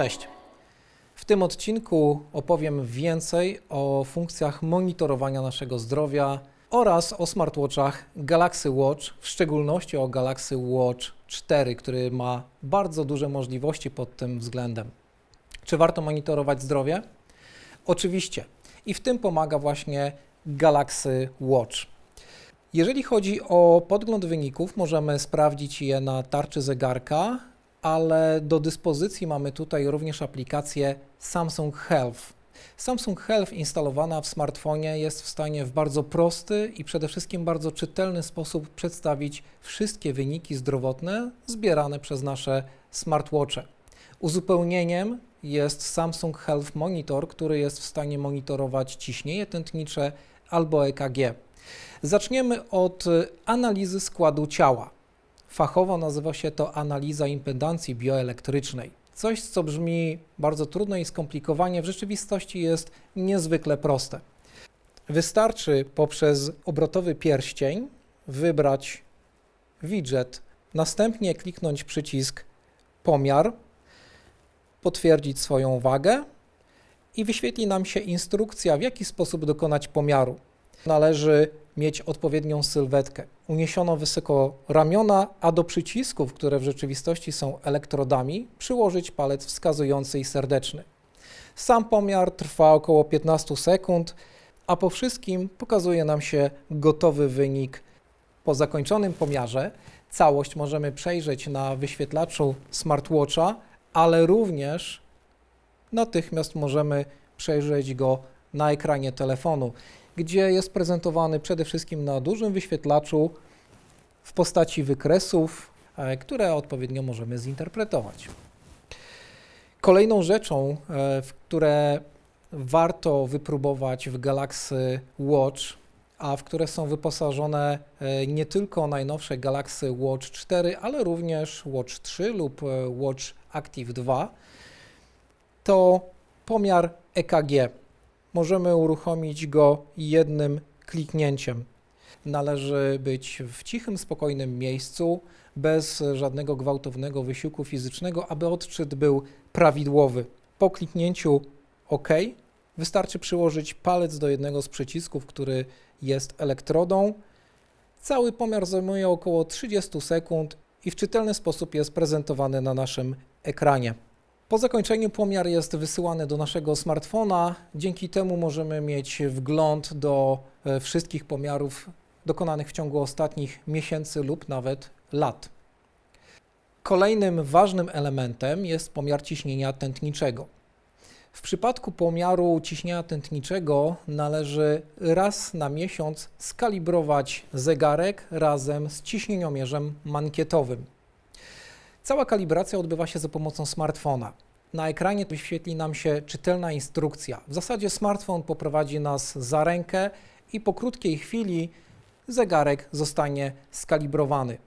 Cześć. W tym odcinku opowiem więcej o funkcjach monitorowania naszego zdrowia oraz o smartwatchach Galaxy Watch, w szczególności o Galaxy Watch 4, który ma bardzo duże możliwości pod tym względem. Czy warto monitorować zdrowie? Oczywiście. I w tym pomaga właśnie Galaxy Watch. Jeżeli chodzi o podgląd wyników, możemy sprawdzić je na tarczy zegarka, ale do dyspozycji mamy tutaj również aplikację Samsung Health. Samsung Health instalowana w smartfonie jest w stanie w bardzo prosty i przede wszystkim bardzo czytelny sposób przedstawić wszystkie wyniki zdrowotne zbierane przez nasze smartwatche. Uzupełnieniem jest Samsung Health Monitor, który jest w stanie monitorować ciśnienie tętnicze albo EKG. Zaczniemy od analizy składu ciała. Fachowo nazywa się to analiza impedancji bioelektrycznej. Coś, co brzmi bardzo trudno i skomplikowanie, w rzeczywistości jest niezwykle proste. Wystarczy poprzez obrotowy pierścień wybrać widget, następnie kliknąć przycisk pomiar, potwierdzić swoją wagę i wyświetli nam się instrukcja, w jaki sposób dokonać pomiaru. Należy mieć odpowiednią sylwetkę. Uniesiono wysoko ramiona, a do przycisków, które w rzeczywistości są elektrodami, przyłożyć palec wskazujący i serdeczny. Sam pomiar trwa około 15 sekund, a po wszystkim pokazuje nam się gotowy wynik. Po zakończonym pomiarze całość możemy przejrzeć na wyświetlaczu smartwatcha, ale również natychmiast możemy przejrzeć go na ekranie telefonu gdzie jest prezentowany przede wszystkim na dużym wyświetlaczu w postaci wykresów, e, które odpowiednio możemy zinterpretować. Kolejną rzeczą, e, w które warto wypróbować w Galaxy Watch, a w które są wyposażone e, nie tylko najnowsze Galaxy Watch 4, ale również Watch 3 lub Watch Active 2, to pomiar EKG możemy uruchomić go jednym kliknięciem. Należy być w cichym, spokojnym miejscu, bez żadnego gwałtownego wysiłku fizycznego, aby odczyt był prawidłowy. Po kliknięciu OK wystarczy przyłożyć palec do jednego z przycisków, który jest elektrodą. Cały pomiar zajmuje około 30 sekund i w czytelny sposób jest prezentowany na naszym ekranie. Po zakończeniu pomiar jest wysyłany do naszego smartfona. Dzięki temu możemy mieć wgląd do e, wszystkich pomiarów dokonanych w ciągu ostatnich miesięcy lub nawet lat. Kolejnym ważnym elementem jest pomiar ciśnienia tętniczego. W przypadku pomiaru ciśnienia tętniczego należy raz na miesiąc skalibrować zegarek razem z ciśnieniomierzem mankietowym. Cała kalibracja odbywa się za pomocą smartfona. Na ekranie wyświetli nam się czytelna instrukcja. W zasadzie smartfon poprowadzi nas za rękę i po krótkiej chwili zegarek zostanie skalibrowany.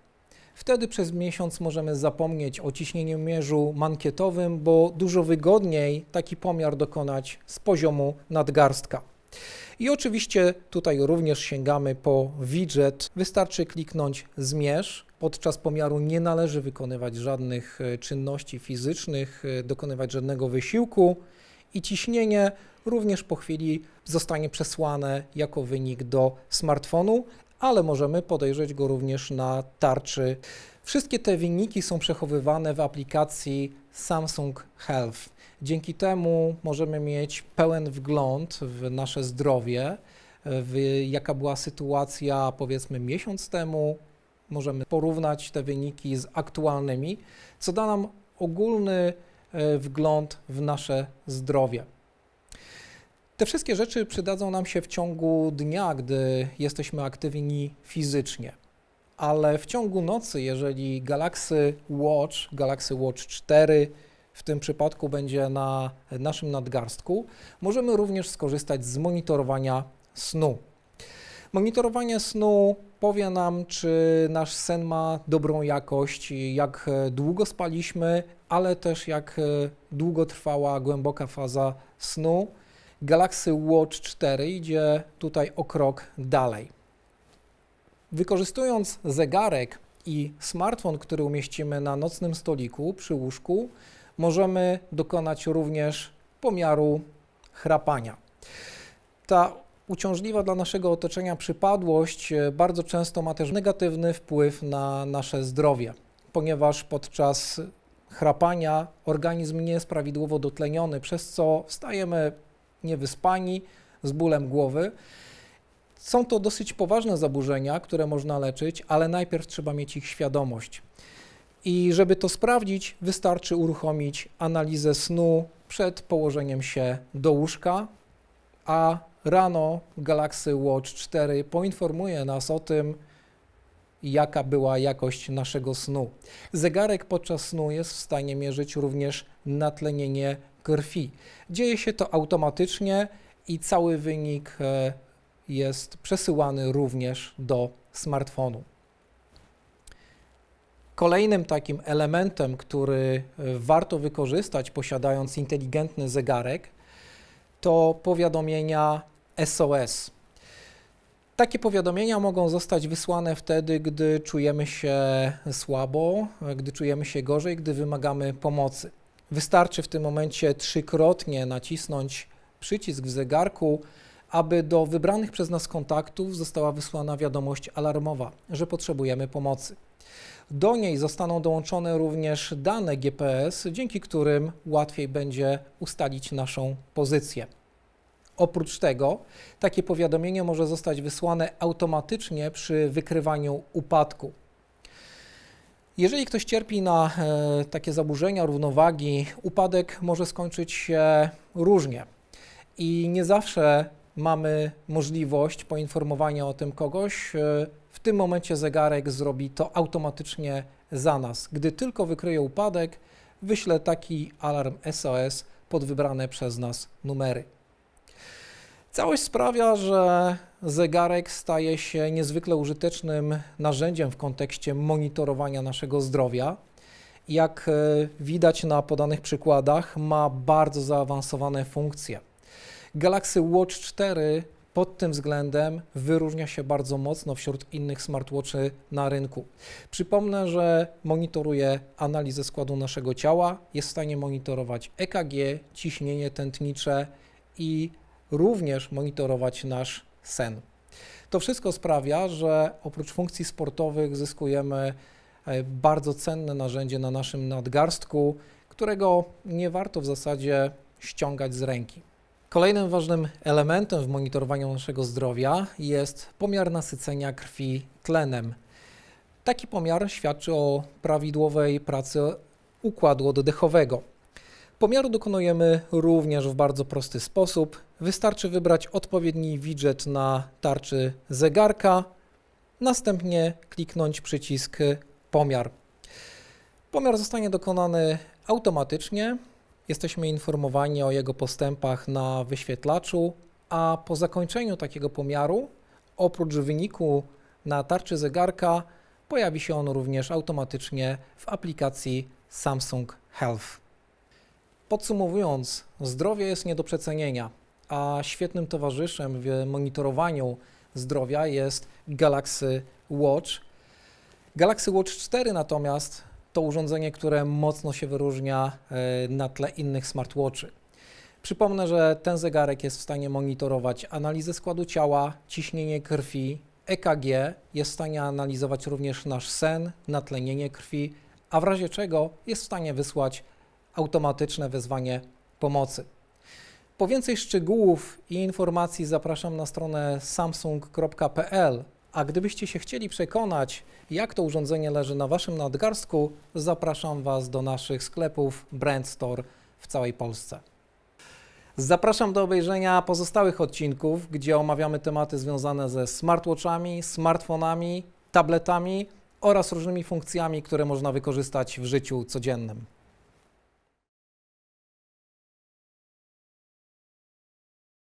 Wtedy przez miesiąc możemy zapomnieć o ciśnieniomierzu mankietowym, bo dużo wygodniej taki pomiar dokonać z poziomu nadgarstka. I oczywiście tutaj również sięgamy po widget. Wystarczy kliknąć zmierz. Podczas pomiaru nie należy wykonywać żadnych e, czynności fizycznych, e, dokonywać żadnego wysiłku i ciśnienie również po chwili zostanie przesłane jako wynik do smartfonu, ale możemy podejrzeć go również na tarczy. Wszystkie te wyniki są przechowywane w aplikacji Samsung Health. Dzięki temu możemy mieć pełen wgląd w nasze zdrowie, w jaka była sytuacja powiedzmy miesiąc temu. Możemy porównać te wyniki z aktualnymi, co da nam ogólny e, wgląd w nasze zdrowie. Te wszystkie rzeczy przydadzą nam się w ciągu dnia, gdy jesteśmy aktywni fizycznie. Ale w ciągu nocy, jeżeli Galaxy Watch, Galaxy Watch 4 w tym przypadku będzie na naszym nadgarstku, możemy również skorzystać z monitorowania snu. Monitorowanie snu powie nam, czy nasz sen ma dobrą jakość, jak długo spaliśmy, ale też jak długo trwała głęboka faza snu. Galaxy Watch 4 idzie tutaj o krok dalej. Wykorzystując zegarek i smartfon, który umieścimy na nocnym stoliku przy łóżku, możemy dokonać również pomiaru chrapania. Ta uciążliwa dla naszego otoczenia przypadłość e, bardzo często ma też negatywny wpływ na nasze zdrowie, ponieważ podczas chrapania organizm nie jest prawidłowo dotleniony, przez co stajemy niewyspani, z bólem głowy. Są to dosyć poważne zaburzenia, które można leczyć, ale najpierw trzeba mieć ich świadomość. I żeby to sprawdzić, wystarczy uruchomić analizę snu przed położeniem się do łóżka, a rano Galaxy Watch 4 poinformuje nas o tym, jaka była jakość naszego snu. Zegarek podczas snu jest w stanie mierzyć również natlenienie krwi. Dzieje się to automatycznie i cały wynik e, jest przesyłany również do smartfonu. Kolejnym takim elementem, który e, warto wykorzystać posiadając inteligentny zegarek, to powiadomienia SOS. Takie powiadomienia mogą zostać wysłane wtedy, gdy czujemy się słabo, gdy czujemy się gorzej, gdy wymagamy pomocy. Wystarczy w tym momencie trzykrotnie nacisnąć przycisk w zegarku, aby do wybranych przez nas kontaktów została wysłana wiadomość alarmowa, że potrzebujemy pomocy. Do niej zostaną dołączone również dane GPS, dzięki którym łatwiej będzie ustalić naszą pozycję. Oprócz tego, takie powiadomienie może zostać wysłane automatycznie przy wykrywaniu upadku. Jeżeli ktoś cierpi na e, takie zaburzenia równowagi, upadek może skończyć się różnie i nie zawsze mamy możliwość poinformowania o tym kogoś. E, W tym momencie zegarek zrobi to automatycznie za nas. Gdy tylko wykryje upadek, wyśle taki alarm SOS pod wybrane przez nas numery. Całość sprawia, że zegarek staje się niezwykle użytecznym narzędziem w kontekście monitorowania naszego zdrowia. Jak e, widać na podanych przykładach, ma bardzo zaawansowane funkcje. Galaxy Watch 4 pod tym względem wyróżnia się bardzo mocno wśród innych smartwatchy na rynku. Przypomnę, że monitoruje analizę składu naszego ciała, jest w stanie monitorować EKG, ciśnienie tętnicze i również monitorować nasz sen. To wszystko sprawia, że oprócz funkcji sportowych zyskujemy e, bardzo cenne narzędzie na naszym nadgarstku, którego nie warto w zasadzie ściągać z ręki. Kolejnym ważnym elementem w monitorowaniu naszego zdrowia jest pomiar nasycenia krwi tlenem. Taki pomiar świadczy o prawidłowej pracy układu oddechowego. Pomiaru dokonujemy również w bardzo prosty sposób. Wystarczy wybrać odpowiedni widget na tarczy zegarka, następnie kliknąć przycisk pomiar. Pomiar zostanie dokonany automatycznie. Jesteśmy informowani o jego postępach na wyświetlaczu, a po zakończeniu takiego pomiaru, oprócz wyniku na tarczy zegarka, pojawi się on również automatycznie w aplikacji Samsung Health. Podsumowując, zdrowie jest nie do przecenienia, a świetnym towarzyszem w monitorowaniu zdrowia jest Galaxy Watch. Galaxy Watch 4 natomiast to urządzenie, które mocno się wyróżnia e, na tle innych smartwatchy. Przypomnę, że ten zegarek jest w stanie monitorować analizę składu ciała, ciśnienie krwi, EKG, jest w stanie analizować również nasz sen, natlenienie krwi, a w razie czego jest w stanie wysłać automatyczne wezwanie pomocy. Po więcej szczegółów i informacji zapraszam na stronę samsung.pl, a gdybyście się chcieli przekonać, jak to urządzenie leży na Waszym nadgarstku, zapraszam Was do naszych sklepów Brand Store w całej Polsce. Zapraszam do obejrzenia pozostałych odcinków, gdzie omawiamy tematy związane ze smartwatchami, smartfonami, tabletami oraz różnymi funkcjami, które można wykorzystać w życiu codziennym.